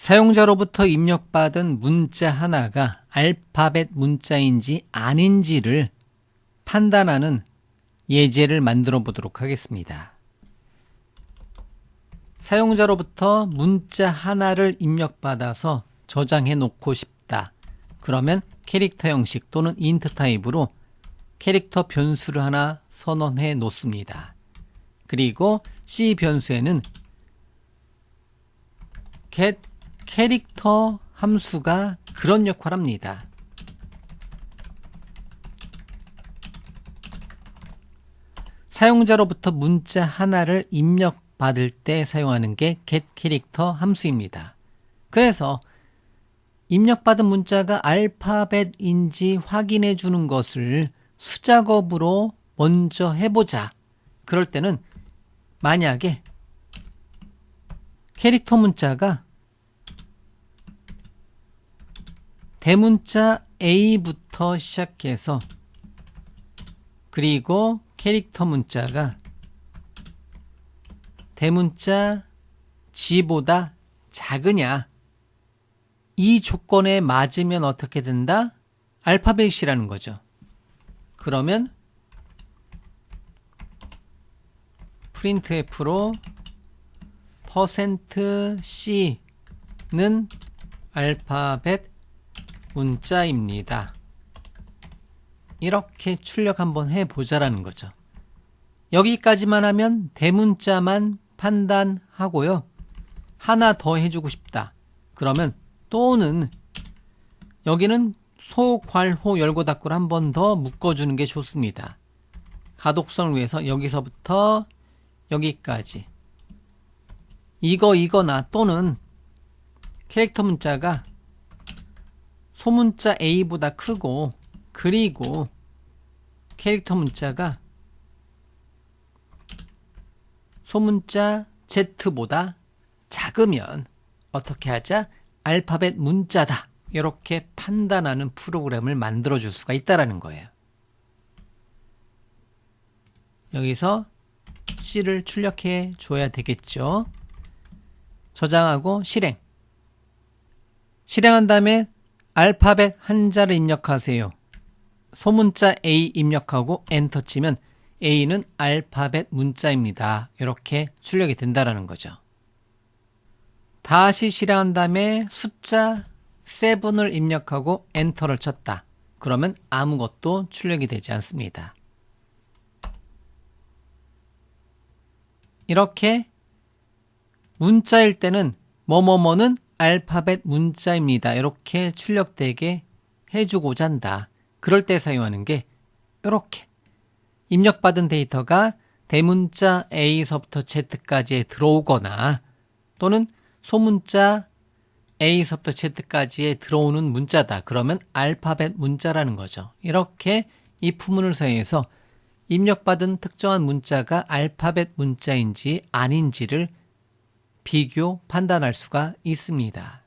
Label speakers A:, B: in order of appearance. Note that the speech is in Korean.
A: 사용자로부터 입력받은 문자 하나가 알파벳 문자인지 아닌지를 판단하는 예제를 만들어 보도록 하겠습니다. 사용자로부터 문자 하나를 입력받아서 저장해 놓고 싶다. 그러면 캐릭터 형식 또는 인트 타입으로 캐릭터 변수를 하나 선언해 놓습니다. 그리고 C 변수에는 get 캐릭터 함수가 그런 역할을 합니다. 사용자로부터 문자 하나를 입력받을 때 사용하는 게 get 캐릭터 함수입니다. 그래서 입력받은 문자가 알파벳인지 확인해 주는 것을 수작업으로 먼저 해보자. 그럴 때는 만약에 캐릭터 문자가 대문자 A부터 시작해서 그리고 캐릭터 문자가 대문자 G보다 작으냐 이 조건에 맞으면 어떻게 된다? 알파벳이라는 거죠. 그러면 printf로 %c는 알파벳 문자입니다. 이렇게 출력 한번 해보자라는 거죠. 여기까지만 하면 대문자만 판단하고요. 하나 더 해주고 싶다. 그러면 또는 여기는 소괄호 열고 닫고를 한 번 더 묶어주는 게 좋습니다. 가독성을 위해서 여기서부터 여기까지 이거 이거나 또는 캐릭터 문자가 소문자 A보다 크고 그리고 캐릭터 문자가 소문자 Z보다 작으면 어떻게 하자? 알파벳 문자다. 이렇게 판단하는 프로그램을 만들어 줄 수가 있다라는 거예요. 여기서 C를 출력해 줘야 되겠죠. 저장하고 실행. 실행한 다음에 알파벳 한자를 입력하세요. 소문자 A 입력하고 엔터 치면 A는 알파벳 문자입니다. 이렇게 출력이 된다라는 거죠. 다시 실행한 다음에 숫자 7을 입력하고 엔터를 쳤다. 그러면 아무것도 출력이 되지 않습니다. 이렇게 문자일 때는 뭐뭐뭐는 알파벳 문자입니다. 이렇게 출력되게 해주고자 한다. 그럴 때 사용하는 게 이렇게 입력받은 데이터가 대문자 A서부터 Z까지에 들어오거나 또는 소문자 A서부터 Z까지에 들어오는 문자다. 그러면 알파벳 문자라는 거죠. 이렇게 이 부문을 사용해서 입력받은 특정한 문자가 알파벳 문자인지 아닌지를 비교 판단할 수가 있습니다.